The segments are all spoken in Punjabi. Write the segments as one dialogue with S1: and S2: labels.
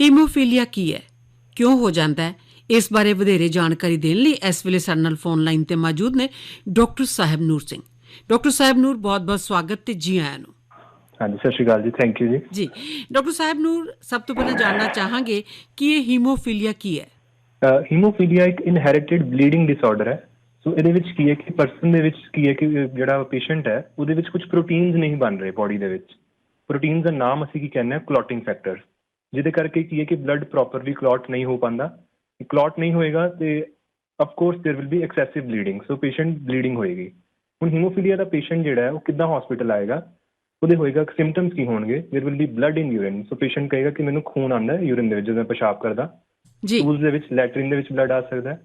S1: ਹੀਮੋਫੀਲੀਆ ਕੀ ਹੈ ਕਿਉਂ ਹੋ ਜਾਂਦਾ ਹੈ? ਇਸ ਬਾਰੇ ਵਧੇਰੇ ਜਾਣਕਾਰੀ ਦੇਣ ਲਈ ਇਸ ਵੇਲੇ ਸਾਡੇ ਨਾਲ ਫੋਨ ਲਾਈਨ ਤੇ ਮੌਜੂਦ ਨੇ ਡਾਕਟਰ ਸਾਹਿਬ ਨੂਰ ਸਿੰਘ। ਡਾਕਟਰ ਸਾਹਿਬ ਨੂਰ ਬਹੁਤ-ਬਹੁਤ ਸਵਾਗਤ ਤੇ ਜੀ ਆਇਆਂ ਨੂੰ।
S2: ਹਾਂਜੀ ਸਤਿ ਸ਼੍ਰੀ ਅਕਾਲ ਜੀ। ਥੈਂਕ ਯੂ ਜੀ।
S1: ਜੀ। ਡਾਕਟਰ ਸਾਹਿਬ ਨੂਰ ਸਭ ਤੋਂ ਪਹਿਲਾਂ ਜਾਣਨਾ ਚਾਹਾਂਗੇ ਕਿ ਇਹ ਹੀਮੋਫੀਲੀਆ ਕੀ ਹੈ
S2: ਹੀਮੋਫੀਲੀਆ ਇੱਕ ਇਨਹੈਰਿਟਡ ਬਲੀਡਿੰਗ ਡਿਸਆਰਡਰ ਹੈ। ਸੋ ਇਹਦੇ ਵਿੱਚ ਕੀ ਹੈ ਕਿ ਪਰਸਨ ਦੇ ਵਿੱਚ ਕੀ ਹੈ ਕਿ ਜਿਹੜਾ ਪੇਸ਼ੈਂਟ ਹੈ ਉਹਦੇ ਵਿੱਚ ਕੁਝ ਪ੍ਰੋਟੀਨਸ ਨਹੀਂ ਬਣ ਰਹੇ ਬਾਡੀ ਦੇ ਵਿੱਚ। ਪ੍ਰੋਟੀਨਸ ਦਾ ਨਾਮ ਅਸੀਂ ਕੀ ਕਹਿੰਦੇ ਆ ਕਲੌਟਿੰਗ ਫੈਕਟਰਸ ਜਿਹਦੇ ਕਰਕੇ ਕੀ ਹੈ ਕਿ ਬਲੱਡ ਪ੍ਰੋਪਰਲੀ ਕਲੌਟ ਨਹੀਂ ਹੋ ਪਾਉਂਦਾ ਕਲੌਟ ਨਹੀਂ ਹੋਏਗਾ ਤੇ of course there will be excessive bleeding so patient bleeding ਹੋਏਗੀ ਹੁਣ ਹੀਮੋਫੀਲੀਆ ਦਾ ਪੇਸ਼ੈਂਟ ਜਿਹੜਾ ਹੈ ਉਹ ਕਿੱਦਾਂ ਹਸਪੀਟਲ ਆਏਗਾ ਉਹਦੇ ਹੋਏਗਾ ਸਿੰਪਟਮਸ ਕੀ ਹੋਣਗੇ there will be blood in urine so patient ਕਹੇਗਾ ਕਿ ਮੈਨੂੰ ਖੂਨ ਆਉਂਦਾ ਹੈ ਯੂਰਿਨ ਦੇ ਵਿੱਚ ਜਦੋਂ ਮੈਂ ਪਿਸ਼ਾਬ ਕਰਦਾ
S1: ਜੀ
S2: ਟੂਲਸ ਦੇ ਵਿੱਚ ਲੈਟਰਿਨ ਦੇ ਵਿੱਚ ਬਲੱਡ ਆ ਸਕਦਾ ਹੈ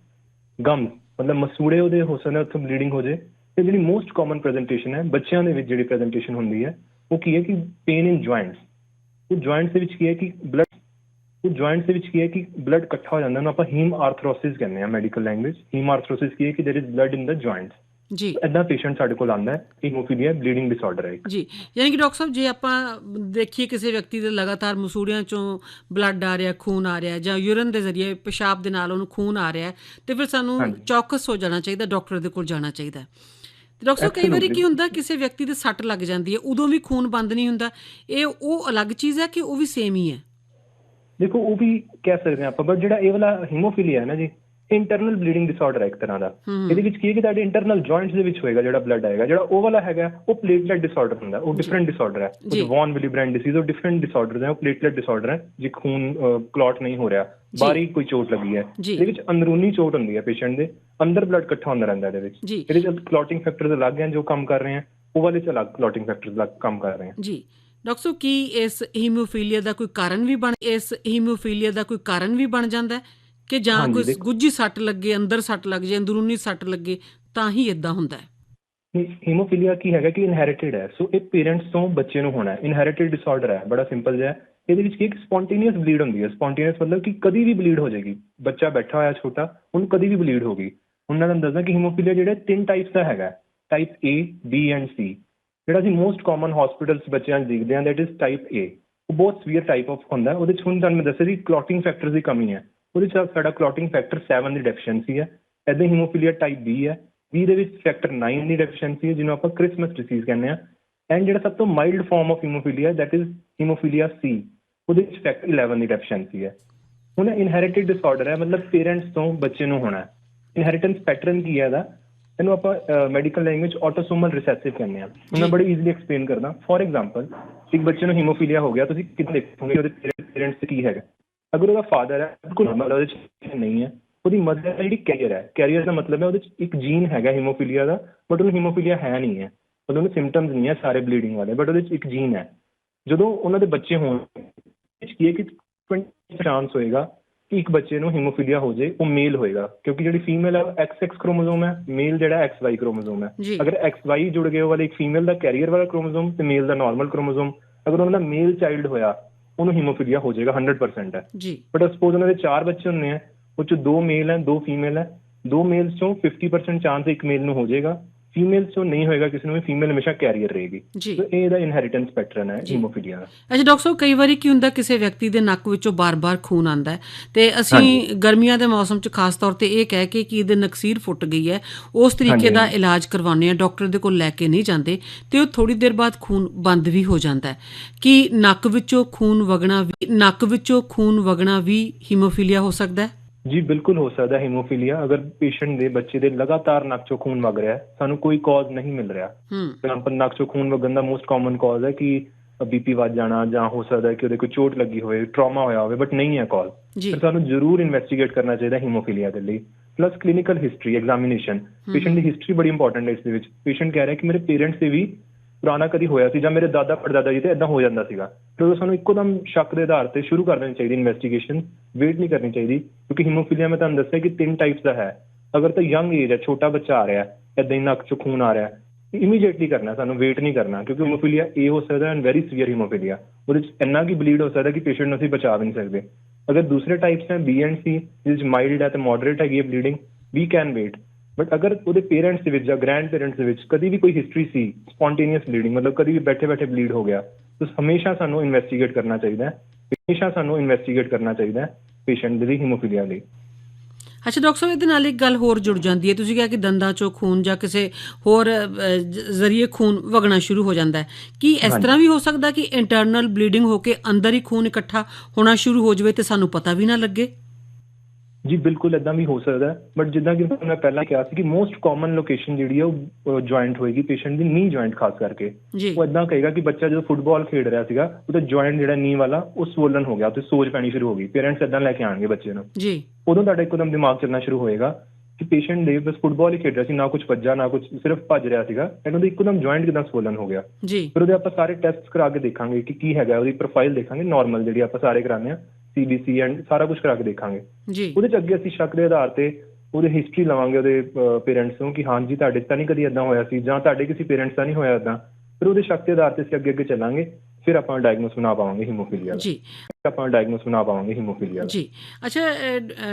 S2: ਗਮ ਮਤਲਬ ਮਸੂੜੇ ਉਹਦੇ ਹੋ ਸਕਦਾ ਉੱਥੋਂ ਬਲੀਡਿੰਗ ਹੋ ਜੇ ਤੇ ਜਿਹੜੀ ਮੋਸਟ ਕਾਮਨ ਪ੍ਰੈਜੈਂਟੇਸ਼ਨ ਹੈ ਬੱਚਿਆਂ ਦੇ ਵਿੱਚ ਜਿਹੜੀ ਪ੍ਰੈਜੈਂਟੇਸ਼ਨ ਹੁੰਦੀ ਹੈ ਉਹ ਕੀ ਹੈ ਕਿ ਪੇਨ ਇਨ ਜੁਆਇੰਟਸ ਉਹ ਜੁਆਇੰਟਸ ਦੇ ਵਿੱਚ ਕੀ ਹੈ ਕਿ ਬਲੱਡ ਉਹ ਜੁਆਇੰਟਸ ਦੇ ਵਿੱਚ ਕੀ ਹੈ ਕਿ ਬਲੱਡ ਇਕੱਠਾ ਹੋ ਜਾਂਦਾ ਉਹਨੂੰ ਆਪਾਂ ਹੀਮ ਆਰਥਰੋਸਿਸ ਕਹਿੰਦੇ ਆ ਮੈਡੀਕਲ ਲੈਂਗੁਏਜ ਹੀਮ ਆਰਥਰੋਸਿਸ ਕੀ ਹੈ ਕਿ there is blood in the joints
S1: ਜੀ
S2: ਐਦਾਂ ਪੇਸ਼ੈਂਟ ਸਾਡੇ ਕੋਲ ਆਉਂਦਾ ਹੈ ਹੀਮੋਫੀਲੀਆ ਬਲੀਡਿੰਗ ਡਿਸਆਰਡਰ ਹੈ ਇੱਕ।
S1: ਜੀ ਯਾਨੀ ਕਿ ਡਾਕਟਰ ਸਾਹਿਬ ਜੇ ਆਪਾਂ ਦੇਖੀਏ ਕਿਸੇ ਵਿਅਕਤੀ ਦੇ ਲਗਾਤਾਰ ਮਸੂੜਿਆਂ ਚੋਂ ਬਲੱਡ ਆ ਰਿਹਾ ਖੂਨ ਆ ਰਿਹਾ ਜਾਂ ਯੂਰਿਨ ਦੇ ਜ਼ਰੀਏ ਪਿਸ਼ਾਬ ਦੇ ਨਾਲ ਉਹਨੂੰ ਖੂਨ ਆ ਰਿਹਾ ਹੈ, ਤੇ ਫਿਰ ਸਾਨੂੰ
S2: ਹਾਂਜੀ।
S1: ਚੌਕਸ ਹੋ ਜਾਣਾ ਚਾਹੀਦਾ ਡਾਕਟਰ ਦੇ ਕੋਲ ਜਾਣਾ ਚਾਹੀਦਾ ਹੈ। ਤੇ ਡਾਕਟਰ ਕਈ ਵਾਰੀ. ਕੀ ਹੁੰਦਾ ਕਿਸੇ ਵਿਅਕਤੀ ਦੇ ਸੱਟ ਲੱਗ ਜਾਂਦੀ ਹੈ ਉਦੋਂ ਵੀ ਖੂਨ ਬੰਦ ਨਹੀਂ ਹੁੰਦਾ ਇਹ ਉਹ ਅਲੱਗ ਚੀਜ਼ ਹੈ ਕਿ ਉਹ ਵੀ ਸੇਮ ਹੀ ਹੈ
S2: ਦੇਖੋ ਉਹ ਵੀ ਕਹਿ ਸਕਦੇ ਹਾਂ ਆਪਾਂ ਬਟ ਜਿਹੜਾ ਇਹ ਵਾਲਾ ਹੀਮੋਫੀਲੀਆ ਹੈ ਨਾ ਜੀ ਇੰਟਰਨਲ ਬਲੀਡਿੰਗ ਡਿਸਆਰਡਰ ਹੈ ਇੱਕ ਤਰ੍ਹਾਂ ਦਾ। ਇਹਦੇ ਵਿੱਚ ਕੀ ਹੈ ਕਿ ਤੁਹਾਡੇ ਇੰਟਰਨਲ ਜੁਆਇੰਟਸ ਦੇ ਵਿੱਚ ਹੋਏਗਾ ਜਿਹੜਾ ਬਲੱਡ ਆਏਗਾ। ਜਿਹੜਾ ਉਹ ਵਾਲਾ ਹੈਗਾ ਉਹ ਪਲੇਟਲੈਟ ਡਿਸਆਰਡਰ ਹੁੰਦਾ। ਉਹ ਡਿਫਰੈਂਟ ਡਿਸਆਰਡਰ ਹੈ।
S1: ਜੀ।
S2: ਉਹ ਵੌਨ ਵਿਲੀਬ੍ਰੈਂਡ ਡਿਸੀਜ਼ ਉਹ ਡਿਫਰੈਂਟ ਡਿਸਆਰਡਰ ਹੈ। ਉਹ ਪਲੇਟਲੈਟ ਡਿਸਆਰਡਰ ਹੈ ਜੇ ਖੂਨ ਕਲੌਟ ਨਹੀਂ ਹੋ ਰਿਹਾ। ਬਾਹਰੀ ਕੋਈ ਚੋਟ ਲੱਗੀ ਹੈ। ਇਹਦੇ ਵਿੱਚ ਅੰਦਰੂਨੀ ਚੋਟ ਹੁੰਦੀ ਹੈ ਪੇਸ਼ੈਂਟ ਦੇ। ਅੰਦਰ ਬਲੱਡ ਇਕੱਠਾ ਹੁੰਦਾ ਰਹਿੰਦਾ ਇਹਦੇ ਵਿੱਚ। ਇਹਦੇ ਵਿੱਚ ਕਲੌਟਿੰਗ ਫੈਕਟਰਸ ਅਲੱਗ ਹਨ ਜੋ ਕੰਮ ਕਰ ਰਹੇ ਹਨ ਉਹ ਵਾਲੇ ਚ ਅਲੱਗ ਕਲੌਟਿੰਗ ਫੈਕਟਰਸ ਅਲੱਗ ਕੰਮ ਕਰ ਰਹੇ ਹਨ
S1: ਜੀ। ਡਾਕਟਰ ਕੀ ਇਸ ਹੀਮੋਫੀਲੀਆ ਦਾ ਕੋਈ ਕਾਰਨ ਵੀ ਬਣ ਇਸ ਹੀਮੋਫੀਲੀਆ ਦਾ ਕੋਈ ਕਾਰਨ ਵੀ ਬਣ ਜਾਂਦਾ ਹੈ? ਕਿ ਜਾਂ
S2: ਹਾਂਜੀ,
S1: ਕੋਈ
S2: ਦੇਖੋ-
S1: ਗੁੱਜੀ ਸੱਟ ਲੱਗੇ ਅੰਦਰ ਸੱਟ ਲੱਗ ਜੇ ਅੰਦਰੂਨੀ ਸੱਟ ਲੱਗੇ ਤਾਂ ਹੀ ਇਦਾਂ ਹੁੰਦਾ ਹੈ।
S2: ਹੀਮੋਫੀਲੀਆ ਕੀ ਹੈਗਾ ਕਿ ਇਨਹੈਰਿਟਡ ਹੈ। ਸੋ ਇਹ ਪੇਰੈਂਟਸ ਤੋਂ ਬੱਚੇ ਨੂੰ ਹੋਣਾ ਹੈ। ਇਨਹੈਰਿਟਡ ਡਿਸਆਰਡਰ ਹੈ ਬੜਾ ਸਿੰਪਲ ਜਿਹਾ ਹੈ। ਇਹਦੇ ਵਿੱਚ ਕੀ ਇੱਕ ਸਪੌਂਟੇਨੀਅਸ ਬਲੀਡ ਹੁੰਦੀ ਹੈ। ਸਪੌਂਟੇਨੀਅਸ ਮਤਲਬ ਕਿ ਕਦੀ ਵੀ ਬਲੀਡ ਹੋ ਜਾਏਗੀ। ਬੱਚਾ ਬੈਠਾ ਹੋਇਆ ਛੋਟਾ ਉਹਨੂੰ ਕਦੀ ਵੀ ਬਲੀਡ ਹੋਗੀ ਹੁਣ ਮੈਂ ਤੁਹਾਨੂੰ ਦੱਸਦਾ ਕਿ ਹੀਮੋਫੀਲੀਆ ਜਿਹੜਾ ਤਿੰਨ ਟਾਈਪਸ ਦਾ ਹੈਗਾ type A B and C ਜਿਹੜਾ ਅਸੀਂ ਮੋਸਟ ਕਾਮਨ ਹਸਪੀਟਲਸ ਬੱਚਿਆਂ 'ਚ ਦੇਖਦੇ ਹਾਂ ਦੈਟ ਇਜ਼ ਟਾਈਪ A ਉਹ ਬਹੁਤ ਸਵੀਅਰ ਟਾਈਪ ਆਫ ਹੁੰਦਾ ਹੈ। ਉਹਦੇ 'ਚ ਹੁਣ ਤੁਹਾਨੂੰ ਮੈਂ ਦੱਸਿਆ ਸੀ ਕਲੌਟਿੰਗ ਫੈਕਟਰਸ ਦੀ ਕਮੀ ਹੈ। ਉਹਦੇ 'ਚ ਸਾਡਾ ਕਲੌਟਿੰਗ ਫੈਕਟਰ 7 ਦੀ ਡੈਫੀਸ਼ੀਐਂਸੀ ਹੈ ਐਦਾਂ ਹੀਮੋਫੀਲੀਆ ਟਾਈਪ B ਹੈ B ਦੇ ਵਿੱਚ ਫੈਕਟਰ 9 ਦੀ ਡੈਫੀਸ਼ੀਐਂਸੀ ਹੈ ਜਿਹਨੂੰ ਆਪਾਂ ਕ੍ਰਿਸਮਸ ਡਿਸੀਜ਼ ਕਹਿੰਦੇ ਆ ਐਂਡ ਜਿਹੜਾ ਸਭ ਤੋਂ mild form of haemophilia that is haemophilia C ਉਹਦੇ ਵਿੱਚ ਫੈਕਟਰ 11 ਦੀ ਡੈਫੀਸ਼ੀਐਂਸੀ ਹੈ। ਹੁਣ ਇਨਹੈਰਿਟਡ ਡਿਸਆਰਡਰ ਹੈ ਮਤਲਬ ਪੇਰੈਂਟਸ ਤੋਂ ਬੱਚੇ ਨੂੰ ਹੋਣਾ ਹੈ। ਇਨਹੈਰੀਟੈਂਸ ਪੈਟਰਨ ਕੀ ਹੈ ਇਹਦਾ? ਇਹਨੂੰ ਆਪਾਂ ਮੈਡੀਕਲ ਲੈਂਗੁਏਜ ਆਟੋਸੋਮਲ ਰਿਸੈਸਿਵ ਕਹਿੰਦੇ ਆ ਮੈਂ। ਬੜੀ ਈਜ਼ੀਲੀ ਐਕਸਪਲੇਨ ਕਰਦਾ। ਫੋਰ ਐਗਜ਼ਾਮਪਲ ਇੱਕ ਬੱਚੇ ਨੂੰ ਹੀਮੋਫੀਲੀਆ ਹੋ ਗਿਆ ਤੁਸੀਂ ਕਿੱਥੇ ਦੇਖੋਗੇ ਉਹਦੇ ਪੇਰੈਂਟਸ ਕੀ ਹੈਗਾ? ਅਗਰ ਉਹਦਾ ਫਾਦਰ ਹੈ ਬਿਲਕੁਲ ਹੈ, ਉਹਦੇ ਚ ਨਹੀਂ ਹੈ। ਉਹਦੀ ਮਦਰ ਜਿਹੜੀ ਕੈਰੀਅਰ ਹੈ। ਕੈਰੀਅਰ ਦਾ ਮਤਲਬ ਹੈ ਉਹਦੇ ਚ ਇੱਕ ਜੀਨ ਹੈਗਾ ਹੀਮੋਫੀਲੀਆ ਦਾ ਬਟ ਉਹਨੂੰ ਹੀਮੋਫੀਲੀਆ ਹੈ ਨਹੀਂ ਹੈ। ਉਹਦੇ ਨੂੰ ਸਿੰਪਟਮਸ ਨਹੀਂ ਹੈ ਸਾਰੇ ਬਲੀਡਿੰਗ ਵਾਲੇ ਬਟ ਉਹਦੇ ਚ ਇੱਕ ਜੀਨ ਹੈ। ਜਦੋਂ ਉਹਨਾਂ ਦੇ ਬੱਚੇ ਹੋਣ ਵਿੱਚ ਕੀ ਹੈ ਕਿ 20 ਚਾਂਸ ਹੋਏਗਾ ਕਿ ਇੱਕ ਬੱਚੇ ਨੂੰ ਹੀਮੋਫੀਲੀਆ ਹੋ ਜਾਏ ਉਹ ਮੇਲ ਹੋਏਗਾ। ਕਿਉਂਕਿ ਜਿਹੜੀ ਫੀਮੇਲ ਹੈ ਉਹ XX ਕ੍ਰੋਮੋਸੋਮ ਹੈ ਮੇਲ ਜਿਹੜਾ XY ਕ੍ਰੋਮੋਸੋਮ ਹੈ।
S1: ਜੀ।
S2: ਅਗਰ XY ਜੁੜ ਗਏ ਉਹ ਵਾਲੇ ਇੱਕ ਫੀਮੇਲ ਦਾ ਕੈਰੀਅਰ ਵਾਲਾ ਕ੍ਰੋਮੋਸੋਮ ਤੇ ਮੇਲ ਦਾ ਨਾਰਮਲ ਕ੍ਰੋਮੋਸੋਮ ਅਗਰ ਉਹਨਾਂ ਦਾ ਮੇਲ ਚਾਈਲਡ ਹੋਇਆ ਉਹਨੂੰ ਹੀਮੋਫੀਲੀਆ ਹੋ ਜਾਏਗਾ 100% ਹੈ।
S1: ਜੀ।
S2: ਬਟ ਸਪੋਜ਼ ਉਹਨਾਂ ਦੇ ਚਾਰ ਬੱਚੇ ਹੁੰਦੇ ਆ ਉਹ ਚ ਦੋ ਮੇਲ ਹੈ ਦੋ ਫੀਮੇਲ ਹੈ ਦੋ ਮੇਲਸ ਚੋਂ 50% ਚਾਂਸ ਇੱਕ ਮੇਲ ਨੂੰ ਹੋ ਜਾਏਗਾ। ਫੀਮੇਲਸ ਚੋਂ ਨਹੀਂ ਹੋਏਗਾ ਕਿਸੇ ਨੂੰ ਵੀ ਫੀਮੇਲ ਹਮੇਸ਼ਾ ਕੈਰੀਅਰ ਰਹੇਗੀ ਸੋ ਇਹ ਇਹਦਾ ਇਨਹੈਰੀਟੈਂਸ ਪੈਟਰਨ ਹੈ। ਹੀਮੋਫੀਲੀਆ ਦਾ
S1: ਅੱਛਾ ਡਾਕਟਰ ਸਾਹਿਬ ਕਈ ਵਾਰੀ ਕੀ ਹੁੰਦਾ ਕਿਸੇ ਵਿਅਕਤੀ ਦੇ ਨੱਕ ਵਿੱਚੋਂ ਬਾਰ-ਬਾਰ ਖੂਨ ਹੈ ਤੇ ਅਸੀਂ। ਗਰਮੀਆਂ ਦੇ ਮੌਸਮ 'ਚ ਖਾਸ ਤੌਰ ਤੇ ਇਹ ਕਹਿ ਕੇ ਕਿ ਇਹਦੇ ਨਕਸੀਰ ਫੁੱਟ ਗਈ ਹੈ ਉਸ ਤਰੀਕੇ ਦਾ। ਇਲਾਜ ਕਰਵਾਉਂਦੇ ਆ ਡਾਕਟਰ ਦੇ ਕੋਲ ਲੈ ਕੇ ਨਹੀਂ ਜਾਂਦੇ ਤੇ ਉਹ ਥੋੜੀ ਦੇਰ ਬਾਅਦ ਖੂਨ ਬੰਦ ਵੀ ਹੋ ਜਾਂਦਾ ਹੈ ਕਿ ਨੱਕ ਵਿੱਚੋਂ ਖੂਨ ਵਗਣਾ ਵੀ ਨੱਕ ਵਿੱਚੋਂ ਖੂਨ ਵਗਣਾ ਵੀ ਹੀਮੋਫੀਲੀਆ ਹੋ ਸਕਦਾ ਹੈ
S2: ਜੀ ਬਿਲਕੁਲ ਹੋ ਸਕਦਾ ਹੀਮੋਫੀਲੀਆ। ਅਗਰ ਪੇਸ਼ੈਂਟ ਦੇ ਬੱਚੇ ਦੇ ਲਗਾਤਾਰ ਨੱਕ ਚੋਂ ਖੂਨ ਵਗ ਰਿਹਾ ਹੈ ਸਾਨੂੰ ਕੋਈ ਕਾਜ਼ ਨਹੀਂ ਮਿਲ ਰਿਹਾ। ਐਗਜ਼ਾਮਪਲ ਨੱਕ ਚੋਂ ਖੂਨ ਵਗਣ ਦਾ ਮੋਸਟ ਕਾਮਨ ਕਾਜ਼ ਹੈ ਕਿ ਬੀਪੀ ਵੱਧ ਜਾਣਾ ਜਾਂ ਹੋ ਸਕਦਾ ਹੈ ਕਿ ਉਹਦੇ ਕੋਈ ਚੋਟ ਲੱਗੀ ਹੋਵੇ ਟਰਾਮਾ ਹੋਇਆ ਹੋਵੇ ਬਟ ਨਹੀਂ ਹੈ ਕਾਜ਼ ਫਿਰ ਸਾਨੂੰ ਜ਼ਰੂਰ ਇਨਵੈਸਟੀਗੇਟ ਕਰਨਾ ਚਾਹੀਦਾ ਹੀਮੋਫੀਲੀਆ ਦੇ ਲਈ। Plus clinical history examination patient ਦੀ ਹਿਸਟਰੀ ਬੜੀ ਇੰਪੋਰਟੈਂਟ ਹੈ ਇਸ ਦੇ ਵਿੱਚ। ਪੇਸ਼ੈਂਟ ਕਹਿ ਰਿਹਾ ਕਿ ਮੇਰੇ ਪੇਰੈਂਟਸ ਦੇ ਵੀ ਪੁਰਾਣਾ ਕਦੀ ਹੋਇਆ ਸੀ ਜਾਂ ਮੇਰੇ ਦਾਦਾ ਪੜਦਾਦਾ ਜੀ ਤੇ ਇਦਾਂ ਹੋ ਜਾਂਦਾ ਸੀਗਾ। ਉਦੋਂ ਸਾਨੂੰ ਇੱਕੋਦਮ ਸ਼ੱਕ ਦੇ ਆਧਾਰ ਤੇ ਸ਼ੁਰੂ ਕਰ ਦੇਣੀ ਚਾਹੀਦੀ ਇਨਵੈਸਟੀਗੇਸ਼ਨ ਵੇਟ ਨਹੀਂ ਕਰਨੀ ਚਾਹੀਦੀ, ਕਿਉਂਕਿ ਹੀਮੋਫੀਲੀਆ ਮੈਂ ਤੁਹਾਨੂੰ ਦੱਸਿਆ ਕਿ ਤਿੰਨ ਟਾਈਪਸ ਦਾ ਹੈ। ਅਗਰ ਤਾਂ ਯੰਗ ਏਜ ਹੈ, ਛੋਟਾ ਬੱਚਾ ਆ ਰਿਹਾ ਹੈ ਇਦਾਂ ਹੀ ਨੱਕ ਚੋਂ ਖੂਨ ਆ ਰਿਹਾ ਹੈ ਇਮੀਡੀਏਟਲੀ ਕਰਨਾ ਸਾਨੂੰ ਵੇਟ ਨਹੀਂ ਕਰਨਾ, ਕਿਉਂਕਿ ਹੀਮੋਫੀਲੀਆ ਏ ਹੋ ਸਕਦਾ ਐਂਡ ਵੈਰੀ ਸੀਵੀਅਰ ਹੀਮੋਫੀਲੀਆ ਉਹਦੇ ਚ ਇੰਨਾ ਕੀ ਬਲੀਡ ਹੋ ਸਕਦਾ ਕਿ ਪੇਸ਼ੈਂਟ ਨੂੰ ਅਸੀਂ ਬਚਾ ਵੀ ਨਹੀਂ ਸਕਦੇ। ਅਗਰ ਦੂਸਰੇ ਟਾਈਪਸ ਹੈ ਬੀ ਐਂਡ ਸੀ ਜਿਸ ਚ ਮਾਈਲਡ ਹੈ ਤੇ ਮੋਡਰੇਟ ਹੈਗੀ ਹੈ bleeding we can wait but ਅਗਰ ਉਹਦੇ ਪੇਰੈਂਟਸ ਦੇ ਵਿੱਚ ਜਾਂ ਗ੍ਰੈਂਡ ਪੇਰੈਂਟਸ ਦੇ ਵਿੱਚ ਕਦੀ ਵੀ ਕੋਈ ਹਿਸਟਰੀ ਸੀ ਸਪੌਂਟੇਨੀਅਸ ਬਲੀਡਿੰਗ ਮਤਲਬ ਕਦੀ ਵੀ ਬੈਠੇ ਬੈਠੇ ਬਲੀਡ ਹੋ ਗਿਆ, ਤਾਂ ਹਮੇਸ਼ਾ ਸਾਨੂੰ ਇਨਵੈਸਟੀਗੇਟ ਕਰਨਾ ਚਾਹੀਦਾ ਹੈ। ਹਮੇਸ਼ਾ ਸਾਨੂੰ ਇਨਵੈਸਟੀਗੇਟ ਕਰਨਾ ਚਾਹੀਦਾ ਹੈ ਪੇਸ਼ੈਂਟ ਦੇ ਹੀਮੋਫੀਲੀਆ ਲਈ।
S1: ਅੱਛਾ ਡਾਕਟਰ ਸਾਹਿਬ ਇਹਦੇ ਨਾਲ ਇੱਕ ਗੱਲ ਹੋਰ ਜੁੜ ਜਾਂਦੀ ਹੈ। ਤੁਸੀਂ ਕਿਹਾ ਕਿ ਦੰਦਾਂ ਚੋਂ ਖੂਨ ਜਾਂ ਕਿਸੇ ਹੋਰ ਜ਼ਰੀਏ ਖੂਨ ਵਗਣਾ ਸ਼ੁਰੂ ਹੋ ਜਾਂਦਾ ਹੈ। ਕੀ ਇਸ। ਤਰ੍ਹਾਂ ਵੀ ਹੋ ਸਕਦਾ ਕਿ ਇੰਟਰਨਲ ਬਲੀਡਿੰਗ ਹੋ ਕੇ ਅੰਦਰ ਹੀ ਖੂਨ ਇਕੱਠਾ ਹੋਣਾ ਸ਼ੁਰੂ ਹੋ ਜਾਵੇ ਤੇ ਸਾਨੂੰ ਪਤਾ ਵੀ ਨਾ ਲੱਗੇ?
S2: ਜੀ ਬਿਲਕੁਲ ਇਦਾਂ ਵੀ ਹੋ ਸਕਦਾ ਬਟ ਜਿੱਦਾਂ ਕਿ ਮੈਂ ਪਹਿਲਾਂ ਕਿਹਾ ਸੀ ਕਿ ਮੋਸਟ ਕਾਮਨ ਲੋਕੇਸ਼ਨ ਜਿਹੜੀ ਹੈ ਉਹ ਜੁਆਇੰਟ ਹੋਏਗੀ ਪੇਸ਼ੈਂਟ ਦੀ ਨੀ ਜੁਆਇੰਟ ਖਾਸ ਕਰਕੇ। ਉਹ ਇਦਾਂ ਕਹੇਗਾ ਕਿ ਬੱਚਾ ਜਦੋਂ ਫੁੱਟਬਾਲ ਖੇਡ ਰਿਹਾ ਸੀਗਾ ਉਹਦਾ ਜੁਆਇੰਟ ਜਿਹੜਾ ਨੀ ਵਾਲਾ ਉਹ ਸਵੋਲਨ ਹੋ ਗਿਆ ਤੇ ਸੋਜ ਪੈਣੀ ਸ਼ੁਰੂ ਹੋ ਗਈ। ਪੇਰੈਂਟਸ ਇਦਾਂ ਲੈ ਕੇ ਆਣਗੇ ਬੱਚੇ ਨੂੰ।
S1: ਜੀ।
S2: ਉਦੋਂ ਤੁਹਾਡਾ ਇੱਕਦਮ ਦਿਮਾਗ ਚੱਲਣਾ ਸ਼ੁਰੂ ਹੋਏਗਾ ਕਿ ਪੇਸ਼ੈਂਟ ਦੇ ਬਸ ਫੁੱਟਬਾਲ ਹੀ ਖੇਡ ਰਿਹਾ ਸੀ ਨਾ ਕੁਝ ਵੱਜਾ ਨਾ ਕੁਝ ਸਿਰਫ ਭੱਜ ਰਿਹਾ ਸੀਗਾ। ਇਹਨਾਂ ਦਾ ਇੱਕਦਮ ਜੁਆਇੰਟ ਕਿਦਾਂ ਸਵੋਲਨ ਹੋ ਗਿਆ।
S1: ਜੀ।
S2: ਫਿਰ ਉਹਦੇ ਆਪਾਂ ਸਾਰੇ ਟੈਸਟ ਕਰਾ ਕੇ ਦੇਖਾਂਗੇ ਕਿ ਕੀ ਹੈਗਾ ਉਹਦੀ ਪ੍ਰੋਫਾਈਲ ਦੇਖਾਂਗੇ ਨਾਰਮਲ ਜਿਹੜੀ ਆਪਾਂ ਸਾਰੇ ਕਰਾਉਂਦੇ ਆ ਸੀਬੀਸੀ ਐਂਡ ਸਾਰਾ ਕੁਝ ਕਰਾ ਕੇ ਦੇਖਾਂਗੇ।
S1: ਜੀ।
S2: ਉਹਦੇ ਚ ਅੱਗੇ ਅਸੀਂ ਸ਼ੱਕ ਦੇ ਆਧਾਰ ਤੇ ਉਹਦੇ ਹਿਸਟਰੀ ਲਵਾਂਗੇ ਉਹਦੇ ਪੇਰੈਂਟਸ ਤੋਂ ਕਿ ਹਾਂਜੀ ਤੁਹਾਡੇ ਤਾਂ ਨਹੀਂ ਕਦੀ ਇਦਾਂ ਹੋਇਆ ਸੀ ਜਾਂ ਤੁਹਾਡੇ ਕਿਸੇ ਪੇਰੈਂਟਸ ਦਾ ਨਹੀਂ ਹੋਇਆ ਇਦਾਂ ਫਿਰ ਉਹਦੇ ਸ਼ੱਕ ਦੇ ਆਧਾਰ ਤੇ ਅਸੀਂ ਅੱਗੇ ਅੱਗੇ ਚੱਲਾਂਗੇ। ਫਿਰ ਆਪਾਂ ਡਾਇਗਨੋਸ ਬਣਾ ਪਾਵਾਂਗੇ ਹੀਮੋਫੀਲੀਆ ਦਾ।
S1: ਜੀ।
S2: ਆਪਾਂ ਡਾਇਗਨੋਸ ਬਣਾ ਪਾਵਾਂਗੇ ਹੀਮੋਫੀਲੀਆ ਦਾ।
S1: ਜੀ। ਅੱਛਾ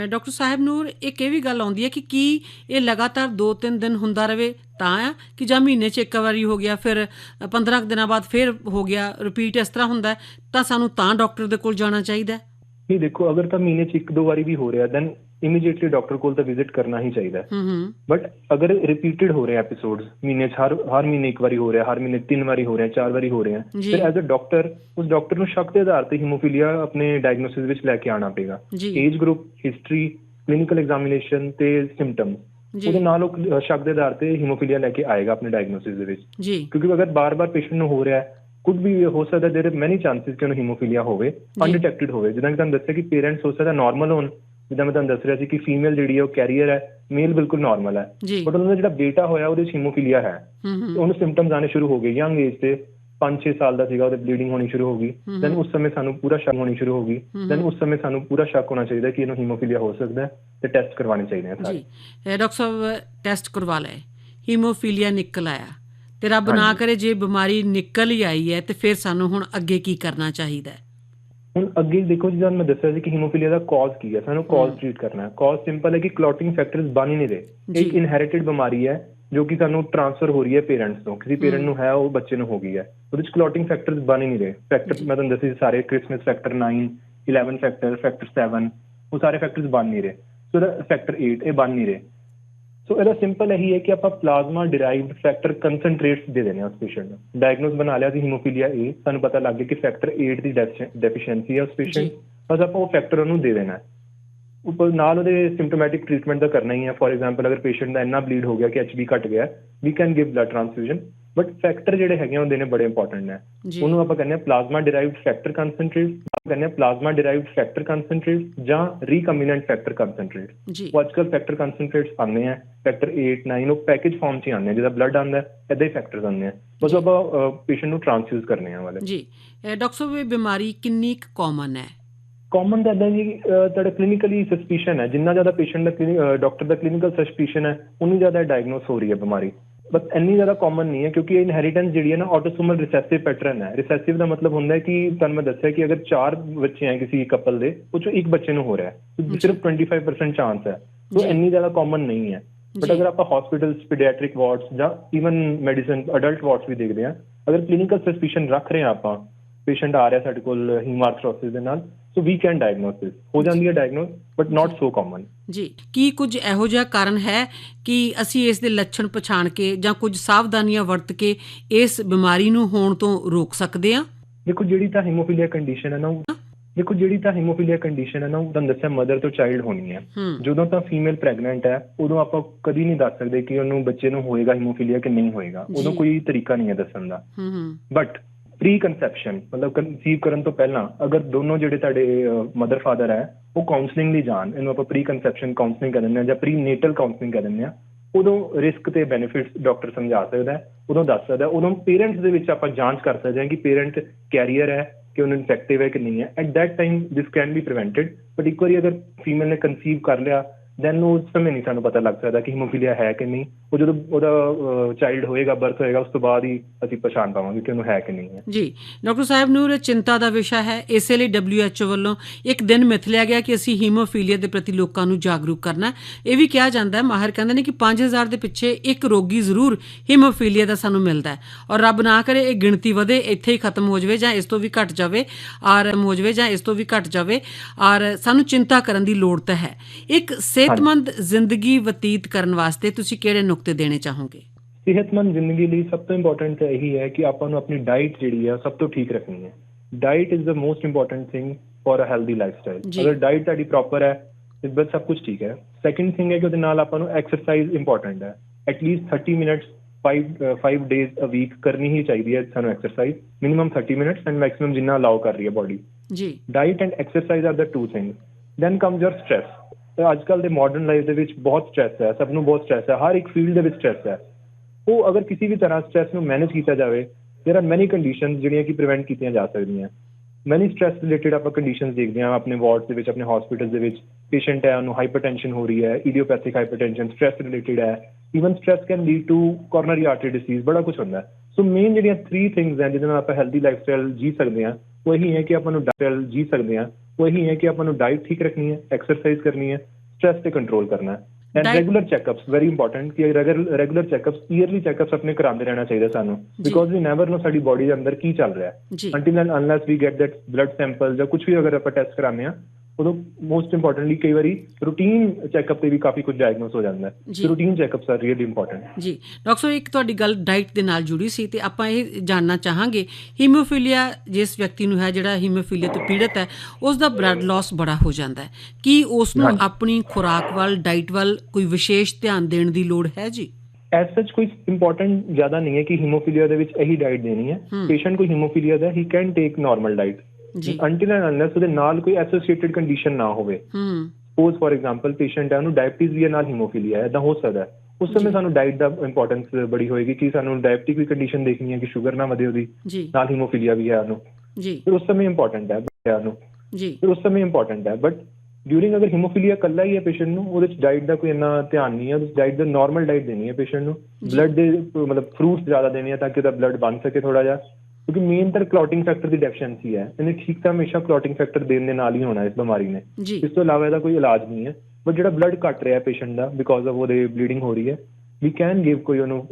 S1: ਡਾਕਟਰ ਸਾਹਿਬ ਨੂਰ ਇੱਕ ਇਹ ਵੀ ਗੱਲ ਆਉਂਦੀ ਹੈ ਕਿ ਕੀ ਇਹ ਲਗਾਤਾਰ 2-3 ਦਿਨ ਹੁੰਦਾ ਰਵੇ ਤਾਂ ਆ ਕਿ ਜਾਂ ਮਹੀਨੇ 'ਚ ਇੱਕ ਵਾਰੀ ਹੋ ਗਿਆ ਫਿਰ 15 ਦਿਨਾਂ ਬਾਅਦ ਫਿਰ ਹੋ ਗਿਆ ਰਿਪੀਟ ਇਸ ਤਰ੍ਹਾਂ ਹੁੰਦਾ ਤਾਂ ਸਾਨੂੰ ਤਾਂ ਡਾਕਟਰ ਦੇ ਕੋਲ ਜਾਣਾ ਚਾਹੀਦਾ ਹੈ?
S2: ਨਹੀਂ ਦੇਖੋ ਅਗਰ ਤਾਂ ਮਹੀਨੇ ਚ ਇੱਕ ਦੋ ਵਾਰੀ ਵੀ ਹੋ ਰਿਹਾ ਦੈਨ ਇਮੀਡੀਏਟਲੀ ਡਾਕਟਰ ਕੋਲ ਤਾਂ ਵਿਜ਼ਿਟ ਕਰਨਾ ਹੀ ਚਾਹੀਦਾ। ਹੈ
S1: ਹੂੰ। ਹੂੰ
S2: ਬਟ ਅਗਰ ਰਿਪੀਟਡ ਹੋ ਰਹੇ ਐਪੀਸੋਡਸ ਮਹੀਨੇ 'ਚ ਹਰ ਹਰ ਮਹੀਨੇ ਇੱਕ ਵਾਰੀ ਹੋ ਰਿਹਾ ਹਰ ਮਹੀਨੇ ਤਿੰਨ ਵਾਰੀ ਹੋ ਰਿਹਾ ਚਾਰ ਵਾਰੀ ਹੋ ਰਿਹਾ
S1: ਜੀ।
S2: ਫਿਰ ਐਜ਼ ਅ ਡਾਕਟਰ ਉਸ ਡਾਕਟਰ ਨੂੰ ਸ਼ੱਕ ਦੇ ਆਧਾਰ ਤੇ ਹੀਮੋਫੀਲੀਆ ਆਪਣੇ ਡਾਇਗਨੋਸਿਸ ਵਿੱਚ ਲੈ ਕੇ ਆਉਣਾ ਪਏਗਾ।
S1: ਜੀ।
S2: Age group history clinical examination ਤੇ ਸਿੰਪਟਮਸ ਉਹਦੇ ਨਾਲ ਉਹ ਸ਼ੱਕ ਦੇ ਆਧਾਰ ਤੇ ਹੀਮੋਫੀਲੀਆ ਲੈ ਕੇ ਆਏਗਾ ਆਪਣੇ ਡਾਇਗਨੋਸਿਸ ਦੇ ਵਿੱਚ।
S1: ਜੀ।
S2: ਕਿਉਂਕਿ ਅਗਰ ਬਾਰ-ਬਾਰ ਪੇਸ਼ੈਂਟ ਨੂੰ ਹੋ ਰਿਹਾ ਹੈ ਕੁਡ ਵੀ ਹੋ ਸਕਦਾ ਦੇਰ ਆਰ ਮੈਨੀ ਚਾਂਸਸ ਕਿ ਉਹਨੂੰ ਹੀਮੋਫੀਲੀਆ ਹੋਵੇ ਅਨਡਿਟੈਕਟਡ ਹੋਵੇ। ਜਿੱਦਾਂ ਕਿ ਤੁਹਾਨੂੰ ਦੱਸਿਆ ਕਿ ਪੇਰੈਂਟਸ ਹੋ ਸਕਦਾ ਨਾਰਮਲ ਹੋਣ ਜਿੱਦਾਂ ਮੈਂ ਤੁਹਾਨੂੰ ਦੱਸ ਰਿਹਾ ਸੀ ਕਿ ਫੀਮੇਲ ਜਿਹੜੀ ਹੈ ਉਹ ਕੈਰੀਅਰ ਹੈ ਮੇਲ ਬਿਲਕੁਲ ਨਾਰਮਲ ਹੈ। ਬਟ ਉਹਨਾਂ ਦਾ ਜਿਹੜਾ ਬੇਟਾ ਹੋਇਆ ਉਹਦੇ ਵਿੱਚ ਹੀਮੋਫੀਲੀਆ ਹੈ। ਉਹਨੂੰ ਸਿੰਪਟਮਸ ਆਣੇ ਸ਼ੁਰੂ ਹੋ ਗਏ। ਯੰਗ ਏਜ ਤੇ 5-6 ਸਾਲ ਦਾ ਸੀਗਾ ਉਹਦੇ ਬਲੀਡਿੰਗ ਹੋਣੀ ਸ਼ੁਰੂ ਹੋ ਗਈ। ਦੈਨ ਉਸ ਸਮੇਂ ਸਾਨੂੰ ਪੂਰਾ ਸ਼ੱਕ ਹੋਣੀ ਸ਼ੁਰੂ ਹੋ ਗਈ। ਦੈਨ ਉਸ ਸਮੇਂ ਸਾਨੂੰ ਪੂਰਾ ਸ਼ੱਕ ਹੋਣਾ ਚਾਹੀਦਾ ਕਿ ਇਹਨੂੰ ਹੀਮੋਫੀਲੀਆ ਹੋ ਸਕਦਾ ਹੈ ਤੇ ਟੈਸਟ ਕਰਵਾਉਣੇ ਚਾਹੀਦੇ ਆ ਸਾਰੇ।
S1: ਜੀ। ਡਾਕਟਰ ਸਾਹਿਬ ਟੈਸਟ ਕਰਵਾ ਲਏ। ਹੀਮੋਫੀਲੀਆ ਨਿਕਲ ਆਇਆ। ਤੇ ਰੱਬ ਨਾ। ਕਰੇ ਜੇ ਬਿਮਾਰੀ ਨਿਕਲ ਹੀ ਆਈ ਹੈ ਤੇ ਫਿਰ ਸਾਨੂੰ ਹੁਣ ਅੱਗੇ ਕੀ ਕਰਨਾ ਚਾਹੀਦਾ ਹੈ
S2: ਹੁਣ ਅੱਗੇ ਦੇਖੋ ਜਿੱਦਾਂ ਮੈਂ ਦੱਸਿਆ ਸੀ ਕਿ ਹੀਮੋਫੀਲੀਆ ਦਾ ਕਾਜ਼ ਕੀ ਹੈ ਸਾਨੂੰ ਕਾਜ਼। ਟ੍ਰੀਟ ਕਰਨਾ ਹੈ ਕਾਜ਼ ਸਿੰਪਲ ਹੈ ਕਿ ਕਲੌਟਿੰਗ ਫੈਕਟਰਸ ਬਣ ਹੀ ਨਹੀਂ ਰਹੇ। ਇੱਕ ਇਨਹੈਰਿਟਡ ਬਿਮਾਰੀ ਹੈ ਜੋ ਕਿ ਸਾਨੂੰ ਟ੍ਰਾਂਸਫਰ ਹੋ ਰਹੀ ਹੈ ਪੇਰੈਂਟਸ ਤੋਂ ਕਿਸੇ ਪੇਰੈਂਟ। ਨੂੰ ਹੈ ਉਹ ਬੱਚੇ ਨੂੰ ਹੋ ਗਈ ਹੈ ਉਹਦੇ ਵਿੱਚ ਕਲੌਟਿੰਗ ਫੈਕਟਰਸ ਬਣ ਹੀ ਨਹੀਂ ਰਹੇ ਫੈਕਟਰ। ਮੈਂ ਤੁਹਾਨੂੰ ਦੱਸਿਆ ਸੀ ਸਾਰੇ ਕ੍ਰਿਸਮਸ ਫੈਕਟਰ 9 11 ਫੈਕਟਰ ਫੈਕਟਰ 7 ਉਹ ਸਾਰੇ ਫੈਕਟਰਸ ਬਣ ਨਹੀਂ ਰਹੇ ਸੋ ਫੈਕਟਰ 8 ਇਹ ਬਣ ਨਹੀਂ ਰਹੇ ਸੋ ਇਹਦਾ ਸਿੰਪਲ ਇਹੀ ਹੈ ਕਿ ਆਪਾਂ ਪਲਾਜ਼ਮਾ ਡਿਰਾਈਵਡ ਫੈਕਟਰ ਕਨਸੈਂਟਰੇਟਸ ਦੇ ਦੇਣੇ ਆ ਉਸ ਪੇਸ਼ੈਂਟ ਨੂੰ। ਡਾਇਗਨੋਸ ਬਣਾ ਲਿਆ ਸੀ ਹੀਮੋਫੀਲੀਆ A ਸਾਨੂੰ ਪਤਾ ਲੱਗ ਗਿਆ ਕਿ ਫੈਕਟਰ 8 ਦੀ ਡੈਫੀਸ਼ੀਐਂਸੀ ਹੈ ਉਸ ਪੇਸ਼ੈਂਟ। ਬਸ ਆਪਾਂ ਉਹ ਫੈਕਟਰ ਉਹਨੂੰ ਦੇ ਦੇਣਾ ਹੈ। ਉੱਪਰ ਨਾਲ ਉਹਦੇ ਸਿੰਪਟੋਮੈਟਿਕ ਟ੍ਰੀਟਮੈਂਟ ਦਾ ਕਰਨਾ ਹੀ ਹੈ। ਫੋਰ ਐਗਜ਼ਾਮਪਲ ਅਗਰ ਪੇਸ਼ੈਂਟ ਦਾ ਇੰਨਾ ਬਲੀਡ ਹੋ ਗਿਆ ਕਿ ਐਚਬੀ ਘਟ ਗਿਆ we can give blood transfusion but factor ਜਿਹੜੇ ਹੈਗੇ ਉਹ ਦੇਣੇ ਬੜੇ ਇੰਪੋਰਟੈਂਟ ਨੇ। ਉਹਨੂੰ ਆਪਾਂ ਕਹਿੰਦੇ ਆ ਪਲਾਜ਼ਮਾ ਡਿਰਾਈਵਡ ਫੈਕਟਰ ਕਨਸੈਂਟਰੇਟ ਆ ਪਲਾਜ਼ਮਾ ਡਿਰਾਈਵਡ ਫੈਕਟਰ ਕਨਸੈਂਟਰੇਟ ਜਾਂ ਰੀਕੰਬੀਨੈਂਟ ਫੈਕਟਰ ਕਨਸੈਂਟਰੇਟ
S1: ਜੀ।
S2: ਉਹ ਅੱਜਕੱਲ ਫੈਕਟਰ ਕਨਸੈਂਟਰੇਟਸ ਆਉਂਦੇ ਆ ਫੈਕਟਰ 8 9 ਉਹ ਪੈਕੇਜ ਫਾਰਮ 'ਚ ਆਉਂਦੇ ਆ ਜਿਹਦਾ ਬਲੱਡ ਆਉਂਦਾ ਏਦਾਂ ਹੀ ਫੈਕਟਰਸ ਆਉਂਦੇ ਆ। ਬਸ ਆਪਾਂ ਪੇਸ਼ੈਂਟ ਨੂੰ ਟ੍ਰਾਂਸਫਿਊਜ਼ ਕਰਨੇ ਆ ਵਾਲੇ।
S1: ਜੀ। ਡਾਕਟਰ ਸਾਹਿਬ ਇਹ ਬਿਮਾਰੀ ਕਿੰਨੀ ਕਾਮਨ ਹੈ?
S2: ਕਾਮਨ ਇਦਾਂ ਜੀ ਤੁਹਾਡਾ ਕਲੀਨਿਕਲੀ ਸਸਪੀਸ਼ਨ ਹੈ। ਜਿੰਨਾ ਜ਼ਿਆਦਾ ਪੇਸ਼ੈਂਟ ਦਾ ਡਾਕਟਰ ਦਾ ਕਲੀਨਿਕਲ ਸਸਪੀਸ਼ਨ ਹੈ ਉਨੀ ਜ਼ਿਆਦਾ ਡਾਇਗਨੋਸ ਹੋ ਰਹੀ ਹੈ ਬਿਮਾਰੀ। ਬਸ ਇੰਨੀ ਜ਼ਿਆਦਾ ਕਾਮਨ ਨਹੀਂ ਹੈ ਕਿਉਂਕਿ ਇਨਹੈਰੀਟੈਂਸ ਜਿਹੜੀ ਹੈ ਨਾ ਆਟੋਸੋਮਲ ਰਿਸੈਸਿਵ ਪੈਟਰਨ ਹੈ ਰਿਸੈਸਿਵ ਦਾ ਮਤਲਬ ਹੁੰਦਾ ਹੈ ਕਿ ਤੁਹਾਨੂੰ ਮੈਂ ਦੱਸਿਆ ਕਿ ਅਗਰ ਚਾਰ ਬੱਚੇ ਹੈ ਕਿਸੇ ਕਪਲ ਦੇ ਉਹ ਚੋਂ ਇੱਕ ਬੱਚੇ ਨੂੰ ਹੋ ਰਿਹਾ ਹੈ। ਸਿਰਫ 25% ਚਾਂਸ ਹੈ ਸੋ। ਇੰਨੀ ਜ਼ਿਆਦਾ ਕਾਮਨ ਨਹੀਂ ਹੈ ਬਟ। ਅਗਰ ਆਪਾਂ ਹਸਪੀਟਲਸ ਪੀਡੀਆਟ੍ਰਿਕ ਵਾਰਡਸ ਜਾਂ ਇਵਨ ਮੈਡੀਸਨ ਅਡਲਟ ਵਾਰਡਸ ਵੀ ਦੇਖਦੇ ਹਾਂ ਅਗਰ ਕਲੀਨਿਕਲ ਸਸਪੀਸ਼ਨ ਰੱਖ ਰਹੇ ਹਾਂ ਆਪਾਂ ਪੇਸ਼ੈਂਟ ਆ ਰਿਹਾ ਸਾਡੇ ਕੋਲ ਹੀਮਾਰਥ੍ਰੋਸਿਸ ਦੇ ਨਾਲ ਸੋ ਵੀ ਕੈਨ ਡਾਇਗਨੋਸਿਸ ਹੋ ਜਾਂਦੀ ਹੈ diagnose but not so common
S1: ਜੀ ਕੀ ਕੁਝ ਇਹੋ ਜਿਹਾ ਕਾਰਨ ਹੈ ਕਿ ਅਸੀਂ ਇਸ ਦੇ ਲੱਛਣ ਪਛਾਣ ਕੇ ਜਾਂ ਕੁਝ ਸਾਵਧਾਨੀਆਂ ਵਰਤ ਕੇ ਇਸ ਬਿਮਾਰੀ ਨੂੰ ਹੋਣ ਤੋਂ ਰੋਕ ਸਕਦੇ ਹਾਂ?
S2: ਦੇਖੋ ਜਿਹੜੀ ਤਾਂ ਹੀਮੋਫੀਲੀਆ ਕੰਡੀਸ਼ਨ ਹੈ ਨਾ ਉਹ- ਦੇਖੋ ਜਿਹੜੀ ਤਾਂ ਹੀਮੋਫੀਲੀਆ ਕੰਡੀਸ਼ਨ ਹੈ ਨਾ ਉਹ ਤੁਹਾਨੂੰ ਦੱਸਿਆ ਮਦਰ ਤੋਂ ਚਾਈਲਡ ਹੋਣੀ ਹੈ। ਜਦੋਂ ਤਾਂ ਫੀਮੇਲ ਪ੍ਰੈਗਨੈਂਟ ਹੈ ਉਦੋਂ ਆਪਾਂ ਕਦੀ ਨਹੀਂ ਦੱਸ ਸਕਦੇ ਕਿ ਉਹਨੂੰ ਬੱਚੇ ਨੂੰ ਹੋਏਗਾ ਹੀਮੋਫੀਲੀਆ ਕਿ ਨਹੀਂ ਹੋਏਗਾ। ਉਦੋਂ। ਕੋਈ ਤਰੀਕਾ ਨਹੀਂ ਹੈ ਦੱਸਣ ਦਾ। ਬਟ ਪ੍ਰੀ ਕਨਸੈਪਸ਼ਨ ਮਤਲਬ ਕਨਸੀਵ ਕਰਨ ਤੋਂ ਪਹਿਲਾਂ ਅਗਰ ਦੋਨੋਂ ਜਿਹੜੇ ਤੁਹਾਡੇ ਮਦਰ ਫਾਦਰ ਹੈ, ਉਹ ਕਾਉਂਸਲਿੰਗ ਲਈ ਜਾਣ, ਇਹਨੂੰ ਆਪਾਂ ਪ੍ਰੀ ਕਨਸੈਪਸ਼ਨ ਕਾਉਂਸਲਿੰਗ ਕਹਿੰਦੇ ਹਾਂ ਜਾਂ ਪ੍ਰੀ ਨੇਟਲ ਕਾਉਂਸਲਿੰਗ ਕਹਿੰਦੇ ਹਾਂ, ਉਦੋਂ ਰਿਸਕ ਤੇ ਬੈਨੀਫਿਟਸ ਡਾਕਟਰ ਸਮਝਾ ਸਕਦਾ ਹੈ, ਉਦੋਂ ਦੱਸ ਸਕਦਾ ਹੈ, ਉਦੋਂ ਪੇਰੈਂਟਸ ਦੇ ਵਿੱਚ ਆਪਾਂ ਜਾਂਚ ਕਰ ਸਕਦੇ ਹਾਂ ਕਿ ਪੇਰੈਂਟ ਕੈਰੀਅਰ ਹੈ ਕਿ ਉਹਨੂੰ ਇਨਫੈਕਟਿਵ ਹੈ ਕਿ ਨਹੀਂ ਹੈ at that time this can be prevented but ਇੱਕ ਵਾਰੀ ਅਗਰ ਫੀਮੇਲ ਨੇ ਕਨਸੀਵ ਕਰ ਲਿਆ ਦੈਨ ਉਸ ਸਮੇਂ ਨਹੀਂ ਸਾਨੂੰ ਪਤਾ ਲੱਗ ਸਕਦਾ ਕਿ ਹੀਮੋਫੀਲੀਆ ਹੈ ਕਿ ਨਹੀਂ। ਉਹ ਜਦੋਂ ਉਹਦਾ ਚਾਈਲਡ ਹੋਏਗਾ ਬਰਥ ਹੋਏਗਾ, ਉਸ ਤੋਂ ਬਾਅਦ ਹੀ ਅਸੀਂ ਪਛਾਣ ਪਾਵਾਂਗੇ ਕਿ ਉਹਨੂੰ ਹੈ ਕਿ ਨਹੀਂ ਹੈ।
S1: ਜੀ, ਡਾਕਟਰ ਸਾਹਿਬ ਨੂਰ ਚਿੰਤਾ ਦਾ ਵਿਸ਼ਾ ਹੈ। ਇਸੇ ਲਈ WHO ਵੱਲੋਂ ਇੱਕ ਦਿਨ ਮਿਥ ਲਿਆ ਗਿਆ ਕਿ ਅਸੀਂ ਹੀਮੋਫੀਲੀਆ ਦੇ ਪ੍ਰਤੀ ਲੋਕਾਂ ਨੂੰ ਜਾਗਰੂਕ ਕਰਨਾ ਇਹ ਵੀ ਕਿਹਾ ਜਾਂਦਾ ਹੈ, ਮਾਹਿਰ ਕਹਿੰਦੇ ਨੇ ਕਿ 5000 ਦੇ ਪਿੱਛੇ ਇੱਕ ਰੋਗੀ ਜ਼ਰੂਰ ਹੀਮੋਫੀਲੀਆ ਦਾ ਸਾਨੂੰ ਮਿਲਦਾ ਹੈ। ਔਰ ਰੱਬ ਨਾ ਕਰੇ ਇਹ ਗਿਣਤੀ ਵਧੇ, ਇੱਥੇ ਹੀ ਖਤਮ ਹੋ ਜਾਵੇ ਜਾਂ ਇਸ ਤੋਂ ਵੀ ਘਟ ਜਾਵੇ ਔਰ ਹੋ ਜਾਵੇ ਜਾਂ ਇਸ ਤੋਂ ਵੀ ਘਟ ਜਾਵੇ। ਔਰ ਸਾਨੂੰ ਚਿੰਤਾ ਕਰਨ ਦੀ ਲੋੜ ਤਾਂ ਹੈ। ਇੱਕ ਸਿਹਤਮੰਦ ਜ਼ਿੰਦਗੀ ਬਤੀਤ ਕਰਨ ਵਾਸਤੇ ਤੁਸੀਂ ਕਿਹੜੇ ਨੁਕਤੇ ਦੇਣੇ ਚਾਹੋਗੇ?
S2: ਸਿਹਤਮੰਦ ਜ਼ਿੰਦਗੀ ਲਈ ਸਭ ਤੋਂ ਇੰਪੋਰਟੈਂਟ ਤਾਂ ਇਹੀ ਹੈ ਕਿ ਆਪਾਂ ਨੂੰ ਆਪਣੀ ਡਾਈਟ ਜਿਹੜੀ ਹੈ ਸਭ ਤੋਂ ਠੀਕ ਰੱਖਣੀ ਹੈ। Diet is the most important thing for a healthy
S1: lifestyle.
S2: ਅਗਰ ਡਾਈਟ ਤੁਹਾਡੀ ਪ੍ਰੋਪਰ ਹੈ ਤੇ ਬਸ ਸਭ ਕੁਝ ਠੀਕ ਹੈ। ਸੈਕੰਡ ਥਿੰਗ ਹੈ ਕਿ ਉਹਦੇ ਨਾਲ ਆਪਾਂ ਨੂੰ ਐਕਸਰਸਾਈਜ਼ ਇੰਪੋਰਟੈਂਟ ਹੈ। At least 30 minutes 5 5 days a week ਕਰਨੀ ਹੀ ਚਾਹੀਦੀ ਹੈ ਸਾਨੂੰ exercise minimum 30 minutes and maximum ਜਿੰਨਾ ਅਲਾਉ ਕਰ ਰਹੀ ਹੈ ਬਾਡੀ
S1: ਜੀ।
S2: Diet and exercise are the two things then comes your stress ਤੇ ਅੱਜ ਕੱਲ ਦੇ ਮਾਡਰਨ ਲਾਈਫ ਦੇ ਵਿੱਚ ਬਹੁਤ ਸਟ੍ਰੈਸ ਹੈ, ਸਭ ਨੂੰ ਬਹੁਤ ਸਟ੍ਰੈਸ ਹੈ, ਹਰ ਇੱਕ ਫੀਲਡ ਦੇ ਵਿੱਚ ਸਟ੍ਰੈਸ ਹੈ। ਉਹ ਅਗਰ ਕਿਸੇ ਵੀ ਤਰ੍ਹਾਂ ਸਟ੍ਰੈਸ ਨੂੰ ਮੈਨੇਜ ਕੀਤਾ ਜਾਵੇ, there are many conditions ਜਿਹੜੀਆਂ ਕਿ ਪ੍ਰੀਵੈਂਟ ਕੀਤੀਆਂ ਜਾ ਸਕਦੀਆਂ। ਮੈਨੀ ਸਟ੍ਰੈਸ ਰਿਲੇਟਡ ਆਪਾਂ ਕੰਡੀਸ਼ਨਸ ਦੇਖਦੇ ਹਾਂ ਆਪਣੇ ਵਾਰਡ ਦੇ ਵਿੱਚ, ਆਪਣੇ ਹਸਪੀਟਲਸ ਦੇ ਵਿੱਚ। ਪੇਸ਼ੈਂਟ ਹੈ, ਉਹਨੂੰ ਹਾਈਪਰਟੈਂਸ਼ਨ ਹੋ ਰਹੀ ਹੈ ਇਡੀਓਪੈਥਿਕ ਹਾਈਪਰਟੈਂਸ਼ਨ ਸਟ੍ਰੈਸ ਰਿਲੇਟਡ ਹੈ। Even stress can lead to coronary artery disease ਬੜਾ ਕੁਝ ਹੁੰਦਾ ਸੋ ਮੇਨ ਜਿਹੜੀਆਂ 3 ਥਿੰਗਸ ਹੈ ਜਿਹਦੇ ਨਾਲ ਆਪਾਂ ਹੈਲਦੀ ਲਾਈਫਸਟਾਈਲ ਜੀ ਸਕਦੇ ਹਾਂ, ਉਹ ਇਹੀ ਹੈ ਕਿ ਆਪਾਂ ਨੂੰ ਡਾਈਟ ਜੀ ਸਕਦੇ ਹਾਂ। ਉਹ ਇਹੀ ਹੈ ਕਿ ਆਪਾਂ ਨੂੰ ਡਾਈਟ ਠੀਕ ਰੱਖਣੀ ਹੈ ਐਕਸਰਸਾਈਜ਼ ਕਰਨੀ ਹੈ ਸਟ੍ਰੈਸ ਤੇ ਕੰਟਰੋਲ ਕਰਨਾ ਹੈ and
S1: Diet-
S2: regular checkups very important ਕਿ ਰੈਗੂਲਰ ਚੈੱਕਅਪਸ ਈਅਰਲੀ ਚੈੱਕਅਪਸ ਆਪਣੇ ਕਰਾਉਂਦੇ ਰਹਿਣਾ ਚਾਹੀਦਾ ਸਾਨੂੰ
S1: ਜੀ।
S2: ਬਿਕੋਜ਼ ਵੀ ਨੈਵਰ ਨੋ ਸਾਡੀ ਬਾਡੀ ਦੇ ਅੰਦਰ ਕੀ ਚੱਲ ਰਿਹਾ ਹੈ
S1: ਜੀ
S2: until and unless we get that blood sample ਜਾਂ ਕੁਝ ਵੀ ਅਗਰ ਆਪਾਂ ਟੈਸਟ ਕਰਾਉਂਦੇ ਆ ਉਦੋਂ ਮੋਸਟ ਇੰਪੋਰਟੈਂਟਲੀ ਕਈ ਵਾਰੀ ਰੂਟੀਨ ਚੈੱਕਅਪ ਤੇ ਵੀ ਕਾਫੀ ਕੁਝ ਡਾਇਗਨੋਸ ਹੋ ਜਾਂਦਾ। ਹੈ। Routine checkups are really important
S1: ਜੀ। ਡਾਕਟਰ ਸਾਹਿਬ ਇੱਕ ਤੁਹਾਡੀ ਗੱਲ ਡਾਈਟ ਦੇ ਨਾਲ ਜੁੜੀ ਸੀ ਤੇ ਆਪਾਂ ਇਹ ਜਾਣਨਾ ਚਾਹਾਂਗੇ ਹੀਮੋਫੀਲੀਆ ਜਿਸ ਵਿਅਕਤੀ ਨੂੰ ਹੈ ਜਿਹੜਾ ਹੀਮੋਫੀਲੀਆ ਤੋਂ ਪੀੜਤ ਹੈ ਉਸ ਦਾ ਬਲੱਡ ਲਾਸ ਬੜਾ ਹੋ ਜਾਂਦਾ ਹੈ। ਕੀ ਉਸ ਨੂੰ। ਆਪਣੀ ਖੁਰਾਕ ਵੱਲ ਡਾਈਟ ਵੱਲ ਕੋਈ ਵਿਸ਼ੇਸ਼ ਧਿਆਨ ਦੇਣ ਦੀ ਲੋੜ ਹੈ ਜੀ?
S2: ਐਸ ਸੱਚ ਕੋਈ ਇੰਪੋਰਟੈਂਟ ਜ਼ਿਆਦਾ ਨਹੀਂ ਹੈ ਕਿ ਹੀਮੋਫੀਲੀਆ ਦੇ ਵਿੱਚ ਇਹੀ ਡਾਈਟ ਦੇਣੀ ਹੈ। ਪੇਸ਼ੈਂਟ ਕੋਈ haemophilia the he can take normal diet
S1: ਜੀ।
S2: Until and unless ਉਹਦੇ ਨਾਲ ਕੋਈ ਐਸੋਸੀਏਟਡ ਕੰਡੀਸ਼ਨ ਨਾ ਹੋਵੇ।
S1: ਹੂੰ।
S2: ਸਪੋਜ਼ ਫॉर ਐਗਜ਼ਾਮਪਲ ਪੇਸ਼ੈਂਟ ਹੈ ਉਹਨੂੰ ਡਾਇਬੀਟੀਜ਼ ਵੀ ਹੈ ਨਾਲ ਹੀਮੋਫੀਲੀਆ ਹੈ ਇਦਾਂ ਹੋ ਸਕਦਾ ਉਸ ਸਮੇਂ। ਸਾਨੂੰ ਡਾਈਟ ਦਾ ਇੰਪੋਰਟੈਂਸ ਬੜੀ ਹੋਏਗੀ ਕਿ ਸਾਨੂੰ ਡਾਇਬੀਟਿਕ ਵੀ ਕੰਡੀਸ਼ਨ ਦੇਖਣੀ ਹੈ ਕਿ ਸ਼ੂਗਰ ਨਾ ਵਧੇ ਉਹਦੀ ਨਾਲ ਹੀਮੋਫੀਲੀਆ ਵੀ ਹੈ ਉਹਨੂੰ।
S1: ਜੀ।
S2: ਫਿਰ ਉਸ ਸਮੇਂ ਇੰਪੋਰਟੈਂਟ ਹੈ ਬੱਚਿਆਂ ਨੂੰ।
S1: ਜੀ।
S2: ਫਿਰ ਉਸ ਸਮੇਂ ਇੰਪੋਰਟੈਂਟ ਹੈ ਬਟ ਡਿਊਰਿੰਗ ਅਗਰ ਹੀਮੋਫੀਲੀਆ ਕੱਲਾ ਹੀ ਹੈ ਪੇਸ਼ੈਂਟ ਨੂੰ ਉਹਦੇ ਚ ਡਾਈਟ ਦਾ ਕੋਈ ਇੰਨਾ ਧਿਆਨ ਨਹੀਂ ਹੈ ਉਹਦੇ ਡਾਈਟ ਦਾ ਨਾਰਮਲ ਡਾਈਟ ਦੇਣੀ ਹੈ ਪੇਸ਼ੈਂਟ ਨੂੰ। ਬਲੱਡ ਦੇ ਮਤਲਬ ਫਰੂਟਸ ਜ਼ਿਆਦਾ ਦੇਣੇ ਆ ਤਾਂ ਕਿ ਉਹਦਾ ਬਲੱਡ ਬਣ ਸਕੇ ਥੋੜਾ ਜਿਹਾ। ਕਿਉਂਕਿ ਮੇਨ ਤਾਂ ਕਲੌਟਿੰਗ ਫੈਕਟਰ ਦੀ ਡੈਫੀਸ਼ੀਐਂਸੀ ਹੈ। ਇਹਨੇ ਠੀਕ ਤਾਂ ਹਮੇਸ਼ਾ ਕਲੌਟਿੰਗ ਫੈਕਟਰ ਦੇਣ ਦੇ ਨਾਲ ਹੀ ਹੋਣਾ ਇਸ ਬਿਮਾਰੀ ਨੇ। ਇਸ ਤੋਂ ਇਲਾਵਾ ਇਹਦਾ ਕੋਈ ਇਲਾਜ ਨਹੀਂ ਹੈ। ਬਟ ਜਿਹੜਾ ਬਲੱਡ ਘਟ ਰਿਹਾ ਪੇਸ਼ੈਂਟ ਦਾ ਬਿਕੋਜ਼ ਆਫ ਉਹਦੇ ਬਲੀਡਿੰਗ ਹੋ ਰਹੀ ਹੈ। ਵੀ ਕੈਨ ਗਿਵ ਕੋਈ ਉਹਨੂੰ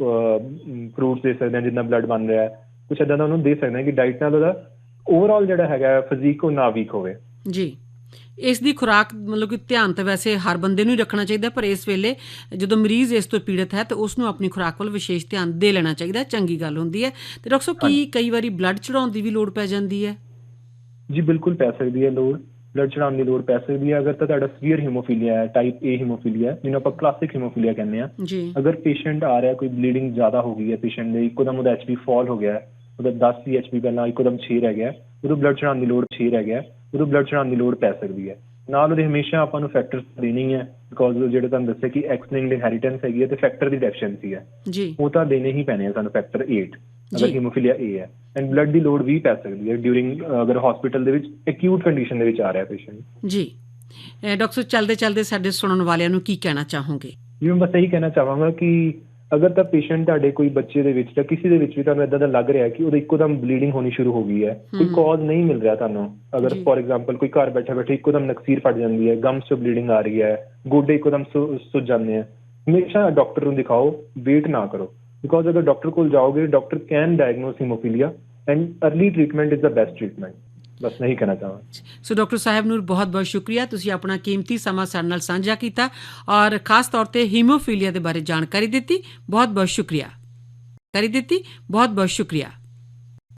S2: ਫਰੂਟਸ ਦੇ ਸਕਦੇ ਹਾਂ ਜਿੰਨਾ ਬਲੱਡ ਬਣ ਰਿਹਾ ਹੈ। ਕੁਛ ਇਦਾਂ ਦਾ ਉਹਨੂੰ ਦੇ ਸਕਦੇ ਹਾਂ ਕਿ ਡਾਈਟ ਨਾਲ ਉਹਦਾ ਓਵਰਆਲ ਜਿਹੜਾ ਹੈਗਾ ਫਿਜ਼ੀਕ ਉਹ ਨਾ ਵੀਕ ਹੋਵੇ।
S1: ਜੀ। ਇਸ ਦੀ ਖੁਰਾਕ ਮਤਲਬ ਕਿ ਧਿਆਨ ਤਾਂ ਵੈਸੇ ਹਰ ਬੰਦੇ ਨੂੰ ਹੀ ਰੱਖਣਾ ਚਾਹੀਦਾ ਪਰ ਇਸ ਵੇਲੇ ਜਦੋਂ ਮਰੀਜ਼ ਇਸ ਤੋਂ ਪੀੜਤ ਹੈ ਤਾਂ ਉਸ ਨੂੰ ਆਪਣੀ ਖੁਰਾਕ ਵੱਲ ਵਿਸ਼ੇਸ਼ ਧਿਆਨ ਦੇ ਲੈਣਾ ਚਾਹੀਦਾ ਚੰਗੀ ਗੱਲ ਹੁੰਦੀ ਹੈ। ਤੇ ਡਾਕਟਰ ਸਾਹਿਬ ਕੀ ਕਈ ਵਾਰੀ ਬਲੱਡ ਚੜਾਉਣ ਦੀ ਵੀ ਲੋੜ ਪੈ ਜਾਂਦੀ ਹੈ?
S2: ਜੀ ਬਿਲਕੁਲ ਪੈ ਸਕਦੀ ਹੈ ਲੋੜ। ਬਲੱਡ ਚੜਾਉਣ ਦੀ ਲੋੜ ਪੈ ਸਕਦੀ ਹੈ। ਅਗਰ ਤਾਂ ਤੁਹਾਡਾ ਸੀਵੀਅਰ ਹੀਮੋਫੀਲੀਆ ਹੈ ਟਾਈਪ A ਹੀਮੋਫੀਲੀਆ ਜਿਹਨੂੰ ਆਪਾਂ ਕਲਾਸਿਕ ਹੀਮੋਫੀਲੀਆ ਕਹਿੰਦੇ ਆ
S1: ਜੀ।
S2: ਅਗਰ ਪੇਸ਼ੈਂਟ ਆ ਰਿਹਾ ਕੋਈ ਬਲੀਡਿੰਗ ਜ਼ਿਆਦਾ ਹੋ ਗਈ ਹੈ ਪੇਸ਼ੈਂਟ ਦੇ ਇੱਕੋਦਮ ਉਹਦਾ ਐਚਪੀ ਫਾਲ ਹੋ ਗਿਆ ਹੈ, ਉਹਦਾ 10 ਸੀ ਐਚਪੀ ਪਹਿਲਾਂ ਇੱਕੋਦਮ 6 ਰਹਿ ਗਿਆ ਉਦੋਂ ਬਲੱਡ ਚੜਾਉਣ ਦੀ ਲੋੜ 6 ਰਹਿ ਗਿਆ ਉਦੋਂ ਬਲੱਡ ਚੜਾਉਣ ਦੀ ਲੋੜ ਪੈ ਸਕਦੀ ਹੈ। ਨਾਲ ਉਹਦੇ ਹਮੇਸ਼ਾ ਆਪਾਂ ਨੂੰ ਫੈਕਟਰਸ ਦੇਣੇ ਹੀ ਬਿਕੋਜ਼ ਜਿਹੜੇ ਤੁਹਾਨੂੰ ਦੱਸਿਆ ਕਿ ਐਕਸ ਲਿੰਕਡ ਇਨਹੈਰੀਟੈਂਸ ਹੈਗੀ ਹੈ ਤੇ ਫੈਕਟਰ ਦੀ ਡੈਫੀਸ਼ੀਐਂਸੀ ਹੈ
S1: ਜੀ।
S2: ਉਹ ਤਾਂ ਦੇਣੇ ਹੀ ਪੈਣੇ ਆ ਸਾਨੂੰ ਫੈਕਟਰ 8 ਅਗਰ। ਹੀਮੋਫੀਲੀਆ A ਹੈ ਐਂਡ ਬਲੱਡ ਦੀ ਲੋੜ ਵੀ ਪੈ ਸਕਦੀ ਹੈ ਡਿਊਰਿੰਗ ਅਗਰ ਹਸਪੀਟਲ ਦੇ ਵਿੱਚ ਐਕਿਊਟ ਕੰਡੀਸ਼ਨ ਦੇ ਵਿੱਚ ਆ ਰਿਹਾ ਪੇਸ਼ੈਂਟ
S1: ਜੀ। ਡਾਕਟਰ ਚਲਦੇ ਚਲਦੇ ਸਾਡੇ ਸੁਣਨ ਵਾਲਿਆਂ ਨੂੰ ਕੀ ਕਹਿਣਾ ਚਾਹੋਗੇ?
S2: ਜੀ ਮੈਂ ਬਸ ਇਹੀ ਕਹਿਣਾ ਚਾਹਾਂਗਾ ਕਿ ਅਗਰ ਤਾਂ ਪੇਸ਼ੈਂਟ ਤੁਹਾਡੇ ਕੋਈ ਬੱਚੇ ਦੇ ਵਿੱਚ ਜਾਂ ਕਿਸੇ ਦੇ ਵਿੱਚ ਵੀ ਤੁਹਾਨੂੰ ਇਦਾਂ ਦਾ ਲੱਗ ਰਿਹਾ ਕਿ ਉਹਦੇ ਇੱਕੋਦਮ ਬਲੀਡਿੰਗ ਹੋਣੀ ਸ਼ੁਰੂ ਹੋ ਗਈ ਹੈ ਕੋਈ। ਕਾਜ਼ ਨਹੀਂ ਮਿਲ ਰਿਹਾ ਤੁਹਾਨੂੰ ਅਗਰ। ਫੋਰ ਐਗਜ਼ਾਮਪਲ ਕੋਈ ਘਰ ਬੈਠਾ ਬੈਠੇ ਇੱਕੋਦਮ ਨਕਸੀਰ ਫਟ ਜਾਂਦੀ ਹੈ ਗਮਸ ਤੋਂ ਬਲੀਡਿੰਗ ਆ ਰਹੀ ਹੈ ਗੋਡੇ ਇੱਕੋਦਮ ਸੁ- ਸੁੱਜ ਜਾਂਦੇ ਆ ਹਮੇਸ਼ਾ ਡਾਕਟਰ ਨੂੰ ਦਿਖਾਓ ਵੇਟ ਨਾ ਕਰੋ ਬਿਕੋਜ਼ ਅਗਰ ਡਾਕਟਰ ਕੋਲ ਜਾਓਗੇ doctor can diagnose haemophilia and early treatment is the best treatment ਬਸ ਨਹੀਂ ਕਹਿਣਾ ਚਾਹਾਂਗਾ।
S1: ਸੋ ਡਾਕਟਰ ਸਾਹਿਬ ਨੂਰ, ਬਹੁਤ ਬਹੁਤ ਸ਼ੁਕਰੀਆ। ਤੁਸੀਂ ਆਪਣਾ ਕੀਮਤੀ ਸਮਾਂ ਸਾਡੇ ਨਾਲ ਸਾਂਝਾ ਕੀਤਾ ਔਰ ਖਾਸ ਤੌਰ ਤੇ ਹੀਮੋਫੀਲੀਆ ਦੇ ਬਾਰੇ ਜਾਣਕਾਰੀ ਦਿੱਤੀ। ਬਹੁਤ ਬਹੁਤ ਸ਼ੁਕਰੀਆ। ਕਰੀ ਦਿੱਤੀ। ਬਹੁਤ ਬਹੁਤ ਸ਼ੁਕਰੀਆ।